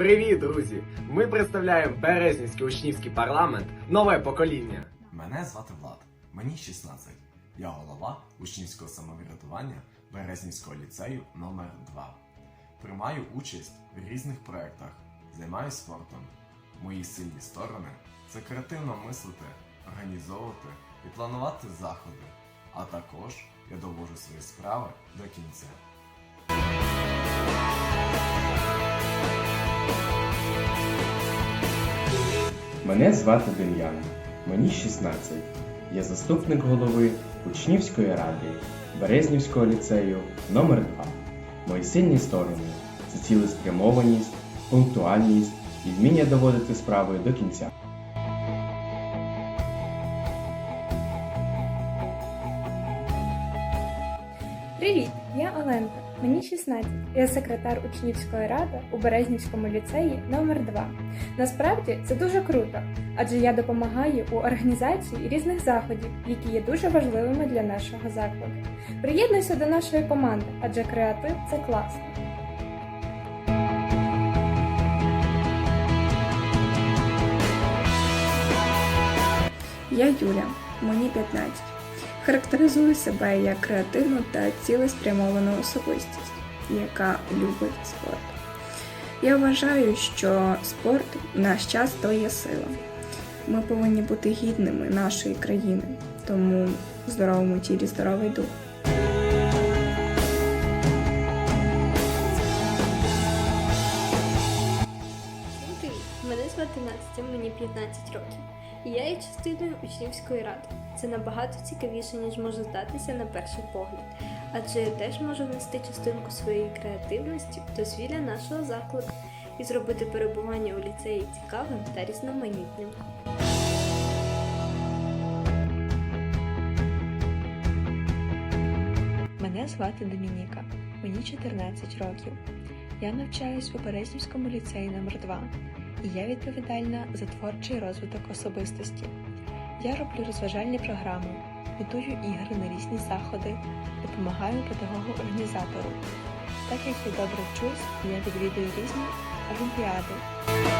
Привіт, друзі! Ми представляємо Березнівський учнівський парламент нове покоління. Мене звати Влад, мені 16. Я голова учнівського самоврядування Березнівського ліцею номер 2 Приймаю участь в різних проєктах, займаюся спортом. Мої сильні сторони це креативно мислити, організовувати і планувати заходи. А також я довожу свої справи до кінця. Мене звати Дем'ян, мені 16. Я заступник голови Учнівської ради Березнівського ліцею номер 2 Мої сильні сторони це цілеспрямованість, пунктуальність і вміння доводити справи до кінця. Привіт, я Оленка. Мені 16. Я секретар учнівської ради у Березнівському ліцеї номер 2 Насправді це дуже круто, адже я допомагаю у організації різних заходів, які є дуже важливими для нашого закладу. Приєднуйся до нашої команди, адже креатив це класно. Я Юля, мені 15. Характеризую себе як креативну та цілеспрямовану особистість, яка любить спорт. Я вважаю, що спорт в наш час то є сила. Ми повинні бути гідними нашої країни, тому в здоровому тілі здоровий дух. Всім! Мене звати Настя, мені 15 років. І я є частиною учнівської ради. Це набагато цікавіше, ніж може здатися на перший погляд. Адже я теж можу внести частинку своєї креативності дозвілля нашого закладу і зробити перебування у ліцеї цікавим та різноманітним. Мене звати Домініка, мені 14 років. Я навчаюсь у Березнівському ліцеї номер 2 і я відповідальна за творчий розвиток особистості. Я роблю розважальні програми, готую ігри на різні заходи, допомагаю педагогу-організатору. Так як я добре вчусь, я відвідую різні олімпіади.